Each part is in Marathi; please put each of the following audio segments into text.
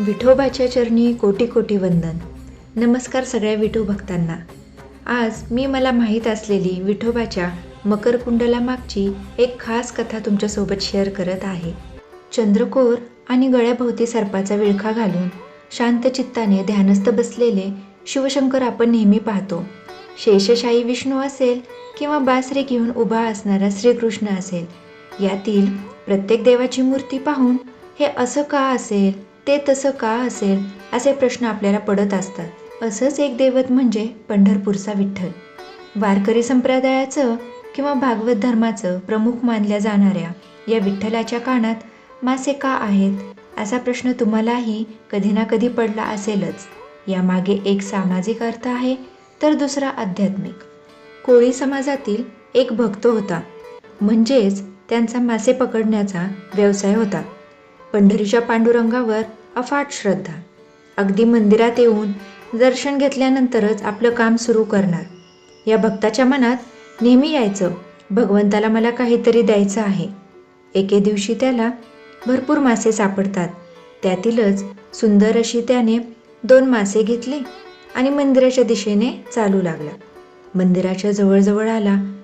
विठोबाच्या चरणी कोटी कोटी वंदन. नमस्कार सगळ्या विठू भक्तांना. आज मी मला माहीत असलेली विठोबाच्या मकरकुंडला मागची एक खास कथा तुमच्यासोबत शेअर करत आहे. चंद्रकोर आणि गळ्याभोवती सर्पाचा विळखा घालून शांत चित्ताने ध्यानस्थ बसलेले शिवशंकर आपण नेहमी पाहतो. शेषशाही विष्णू असेल किंवा बासरी घेऊन उभा असणारा श्रीकृष्ण असेल. यातील प्रत्येक देवाची मूर्ती पाहून हे असं का असेल? ते तसं का असेल असे प्रश्न आपल्याला पडत असतात. असंच एक दैवत म्हणजे पंढरपूरचा विठ्ठल. वारकरी संप्रदायाचं किंवा भागवत धर्माचं प्रमुख मानल्या जाणाऱ्या या विठ्ठलाच्या कानात मासे का आहेत असा प्रश्न तुम्हालाही कधी ना कधी पडला असेलच. यामागे एक सामाजिक अर्थ आहे तर दुसरा आध्यात्मिक. कोळी समाजातील एक भक्त होता. म्हणजेच त्यांचा मासे पकडण्याचा व्यवसाय होता. पंढरीच्या पांडुरंगावर अफाट श्रद्धा. अगदी मंदिरात येऊन दर्शन घेतल्यानंतरच आपलं काम सुरू करणार. या भक्ताच्या मनात नेहमी यायचं भगवंताला मला काहीतरी द्यायचं आहे. एके दिवशी त्याला भरपूर मासे सापडतात. त्यातीलच सुंदर अशी त्याने दोन मासे घेतले आणि मंदिराच्या दिशेने चालू लागला. मंदिराच्या जवळजवळ आला.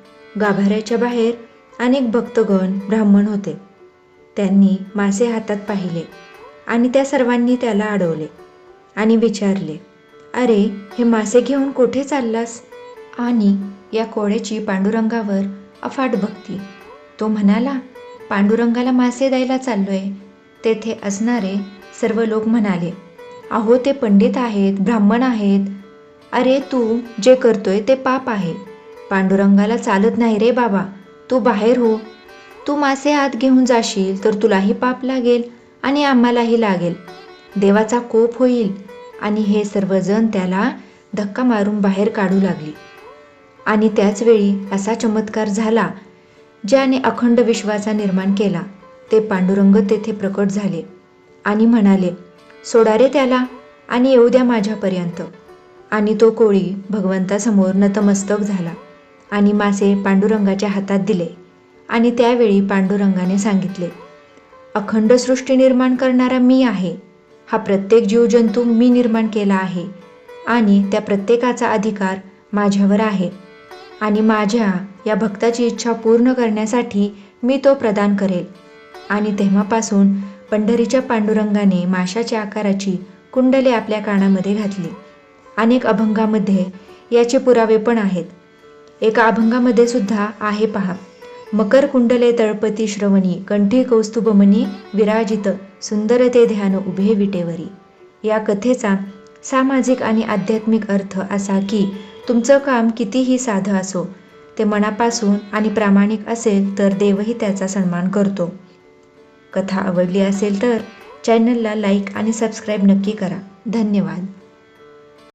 गाभाऱ्याच्या बाहेर अनेक भक्तगण ब्राह्मण होते. त्यांनी मासे हातात पाहिले. आणि त्या सर्वांनी त्याला अडवले आणि विचारले अरे हे मासे घेऊन कुठे चाललास? आणि या कोळ्याची पांडुरंगावर अफाट भक्ती. तो म्हणाला पांडुरंगाला मासे द्यायला चाललोय. तेथे असणारे सर्व लोक म्हणाले अहो ते पंडित आहेत ब्राह्मण आहेत. अरे तू जे करतोय ते पाप आहे. पांडुरंगाला चालत नाही रे बाबा. तू बाहेर हो. तू मासे आत घेऊन जाशील तर तुलाही पाप लागेल. आणि आम्हालाही लागेल. देवाचा कोप होईल आणि हे सर्वजण त्याला धक्का मारून बाहेर काढू लागली. आणि त्याचवेळी असा चमत्कार झाला ज्याने अखंड विश्वाचा निर्माण केला. ते पांडुरंग तेथे प्रकट झाले आणि म्हणाले सोडा रे त्याला आणि येऊ द्या माझ्यापर्यंत. आणि तो कोळी भगवंतासमोर नतमस्तक झाला आणि मासे पांडुरंगाच्या हातात दिले. आणि त्यावेळी पांडुरंगाने सांगितले अखंड सृष्टी निर्माण करणारा मी आहे. हा प्रत्येक जीवजंतू मी निर्माण केला आहे आणि त्या प्रत्येकाचा अधिकार माझ्यावर आहे आणि माझ्या या भक्ताची इच्छा पूर्ण करण्यासाठी मी तो प्रदान करेल. आणि तेव्हापासून पंढरीच्या पांडुरंगाने माशाच्या आकाराची कुंडले आपल्या कानामध्ये घातली. अनेक अभंगामध्ये याचे पुरावे पण आहेत. एका अभंगामध्ये सुद्धा आहे पहा. मकर कुंडले तळपती श्रवणी कंठी कौस्तुभमनी विराजित सुंदर ते ध्यान उभे विटेवरी. या कथेचा सामाजिक आणि आध्यात्मिक अर्थ असा की तुमचं काम कितीही साधं असो ते मनापासून आणि प्रामाणिक असेल तर देवही त्याचा सन्मान करतो. कथा आवडली असेल तर चॅनलला लाईक आणि सबस्क्राईब नक्की करा. धन्यवाद.